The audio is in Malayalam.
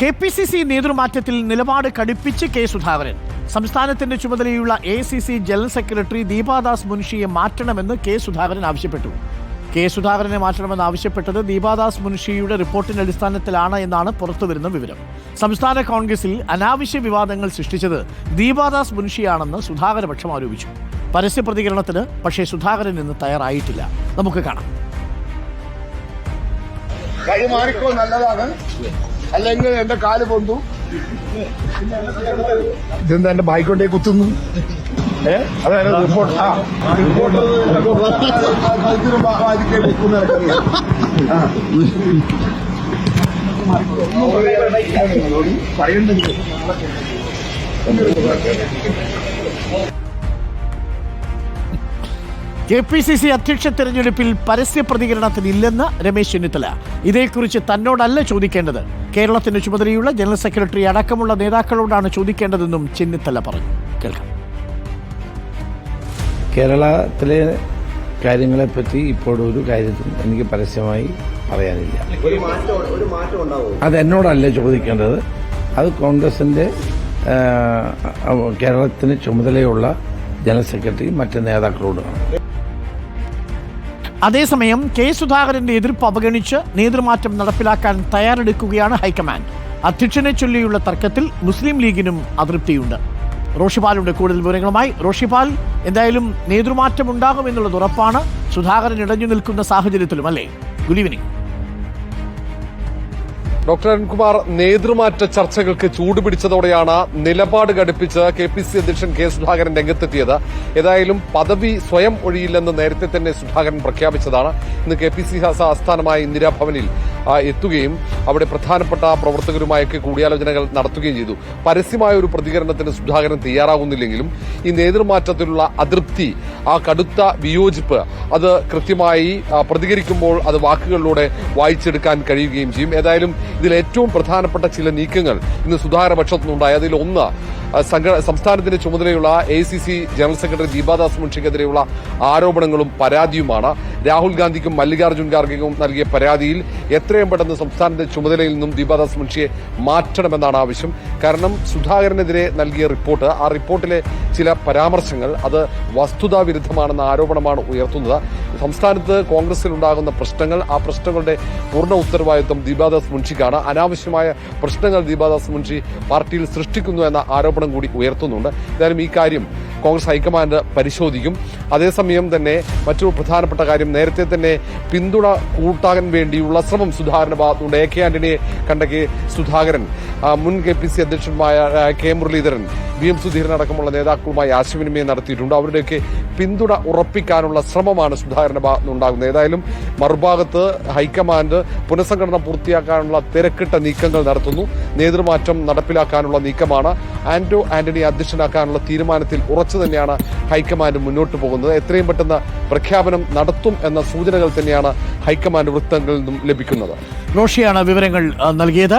കെ പി സി സി നേതൃമാറ്റത്തിൽ നിലപാട് കടുപ്പിച്ച് കെ സുധാകരൻ. സംസ്ഥാനത്തിന്റെ ചുമതലയുള്ള A C C general secretary Deepadas മുൻഷിയെ മാറ്റണമെന്ന് കെ സുധാകരൻ ആവശ്യപ്പെട്ടു. കെ സുധാകരനെ മാറ്റണമെന്ന് ആവശ്യപ്പെട്ടത് ദീപാദാസ് മുൻഷിയുടെ റിപ്പോർട്ടിന്റെ അടിസ്ഥാനത്തിലാണ് എന്നാണ് പുറത്തുവരുന്ന വിവരം. സംസ്ഥാന കോൺഗ്രസിൽ അനാവശ്യ വിവാദങ്ങൾ സൃഷ്ടിച്ചത് ദീപാദാസ് മുൻഷിയാണെന്ന് സുധാകര പക്ഷം ആരോപിച്ചു. പരസ്യ പ്രതികരണത്തിന് പക്ഷേ സുധാകരൻ ഇന്ന് തയ്യാറായിട്ടില്ല. നമുക്ക് കാണാം. നല്ലതാണ്. അല്ലെങ്കിൽ എന്റെ കാൽ പൊന്തു. ഇതെന്താ എന്റെ ബൈക്കോട്ടേ കുത്തുന്നു? ഏ? അതായത് റിപ്പോർട്ട് ആ report K P C C അധ്യക്ഷ തെരഞ്ഞെടുപ്പിൽ പരസ്യ പ്രതികരണത്തിനില്ലെന്ന് രമേശ് ചെന്നിത്തല. ഇതേക്കുറിച്ച് തന്നോടല്ല ചോദിക്കേണ്ടത്. കേരളത്തിന്റെ ചുമതലയുള്ള ജനറൽ സെക്രട്ടറി അടക്കമുള്ള നേതാക്കളോടാണ് ചോദിക്കേണ്ടതെന്നും ചെന്നിത്തല പറഞ്ഞു. കേൾക്കാം. കേരളത്തിലെ കാര്യങ്ങളെപ്പറ്റി ഇപ്പോൾ ഒരു കാര്യത്തിനും എനിക്ക് പരസ്യമായി പറയാനില്ല. അത് എന്നോടല്ല ചോദിക്കേണ്ടത്. അത് കോൺഗ്രസിന്റെ കേരളത്തിന് ചുമതലയുള്ള ജനറൽ സെക്രട്ടറി മറ്റ് നേതാക്കളോടാണ് അതേസമയം കെ സുധാകരന്റെ എതിർപ്പ് അവഗണിച്ച് നേതൃമാറ്റം നടപ്പിലാക്കാൻ തയ്യാറെടുക്കുകയാണ് ഹൈക്കമാൻഡ്. അധ്യക്ഷനെ ചൊല്ലിയുള്ള തർക്കത്തിൽ മുസ്ലിം ലീഗിനും അതൃപ്തിയുണ്ട്. റോഷിപാലുണ്ട് കൂടുതൽ വിവരങ്ങളുമായി റോഷിപാൽ എന്തായാലും നേതൃമാറ്റം ഉണ്ടാകുമെന്നുള്ളത് ഉറപ്പാണ്. സുധാകരൻ ഇടഞ്ഞു നിൽക്കുന്ന സാഹചര്യത്തിലും അല്ലേ? ഗുഡ് ഈവനിങ് ഡോക്ടർ അരുൺകുമാർ നേതൃമാറ്റ ചർച്ചകൾക്ക് ചൂടുപിടിച്ചതോടെയാണ് നിലപാട് ഘടിപ്പിച്ച് കെ പി സി അധ്യക്ഷൻ കെ സുധാകരൻ രംഗത്തെത്തിയത്. ഏതായാലും പദവി സ്വയം ഒഴിയില്ലെന്ന് നേരത്തെ തന്നെ സുധാകരൻ പ്രഖ്യാപിച്ചതാണ്. ഇന്ന് കെ പി സി ആസ്ഥാനമായ ഇന്ദിരാഭവനിൽ എത്തുകയും അവിടെ പ്രധാനപ്പെട്ട പ്രവർത്തകരുമായൊക്കെ കൂടിയാലോചനകൾ നടത്തുകയും ചെയ്തു. പരസ്യമായ ഒരു പ്രതികരണത്തിന് സുധാകരൻ തയ്യാറാകുന്നില്ലെങ്കിലും ഈ നേതൃമാറ്റത്തിലുള്ള അതൃപ്തി ആ കടുത്ത വിയോജിപ്പ് അത് കൃത്യമായി പ്രതികരിക്കുമ്പോൾ അത് വാക്കുകളിലൂടെ വായിച്ചെടുക്കാൻ കഴിയുകയും ചെയ്യും. ഏതായാലും ഇതിൽ ഏറ്റവും പ്രധാനപ്പെട്ട ചില നീക്കങ്ങൾ ഇന്ന് സുധാകര പക്ഷത്തുനിന്നുണ്ടായി അതിൽ ഒന്ന് സംസ്ഥാനത്തിന്റെ ചുമതലയുള്ള A C C general secretary Deepadas മുൻഷിക്കെതിരെയുള്ള ആരോപണങ്ങളും പരാതിയുമാണ്. രാഹുൽ ഗാന്ധിക്കും മല്ലികാർജുൻ ഖാർഗെക്കും നൽകിയ പരാതിയിൽ എത്രയും പെട്ടെന്ന് സംസ്ഥാനത്തെ ചുമതലയിൽ നിന്നും ദീപാദാസ് മുൻഷിയെ മാറ്റണമെന്നാണ് ആവശ്യം. കാരണം സുധാകരനെതിരെ നൽകിയ റിപ്പോർട്ട് ആ റിപ്പോർട്ടിലെ ചില പരാമർശങ്ങൾ അത് വസ്തുതാ വിരുദ്ധമാണെന്ന ആരോപണമാണ് ഉയർത്തുന്നത്. സംസ്ഥാനത്ത് കോൺഗ്രസിൽ ഉണ്ടാകുന്ന പ്രശ്നങ്ങൾ ആ പ്രശ്നങ്ങളുടെ പൂർണ ഉത്തരവാദിത്വം ദീപാദാസ് മുൻഷിക്കാണ്. അനാവശ്യമായ പ്രശ്നങ്ങൾ ദീപാദാസ് മുൻഷി പാർട്ടിയിൽ സൃഷ്ടിക്കുന്നു എന്ന ആരോപണം കൂടി ഉയർത്തുന്നുണ്ട്. എന്തായാലും ഈ കാര്യം കോൺഗ്രസ് ഹൈക്കമാൻഡ് പരിശോധിക്കും. അതേസമയം തന്നെ മറ്റൊരു പ്രധാനപ്പെട്ട കാര്യം നേരത്തെ തന്നെ പിന്തുണ കൂട്ടാൻ വേണ്ടിയുള്ള ശ്രമം സുധാകരന്റെ ഭാഗത്തുണ്ട്. എ കെ ആന്റണിയെ കണ്ട കെ സുധാകരൻ മുൻ K P C അധ്യക്ഷന്മായ K Muraleedharan V M Sudheeran അടക്കമുള്ള നേതാക്കളുമായി ആശയവിനിമയം നടത്തിയിട്ടുണ്ട്. അവരുടെയൊക്കെ പിന്തുണ ഉറപ്പിക്കാനുള്ള ശ്രമമാണ് സുധാകരന്റെ ഭാഗത്ത് ഉണ്ടാകുന്നത്. ഏതായാലും മറുഭാഗത്ത് ഹൈക്കമാൻഡ് പുനഃസംഘടന പൂർത്തിയാക്കാനുള്ള തിരക്കിട്ട നീക്കങ്ങൾ നടത്തുന്നു. നേതൃമാറ്റം നടപ്പിലാക്കാനുള്ള നീക്കമാണ്. ആന്റോ ആന്റണി അധ്യക്ഷനാക്കാനുള്ള തീരുമാനത്തിൽ ഉറച്ചു തന്നെയാണ് ഹൈക്കമാൻഡ് മുന്നോട്ട് പോകുന്നത്. എത്രയും പെട്ടെന്ന് പ്രഖ്യാപനം നടത്തും എന്ന സൂചനകൾ തന്നെയാണ് ഹൈക്കമാൻഡ് വൃത്തങ്ങളിൽ നിന്നും ലഭിക്കുന്നത് റോഷിയാണ് വിവരങ്ങൾ നൽകിയത്.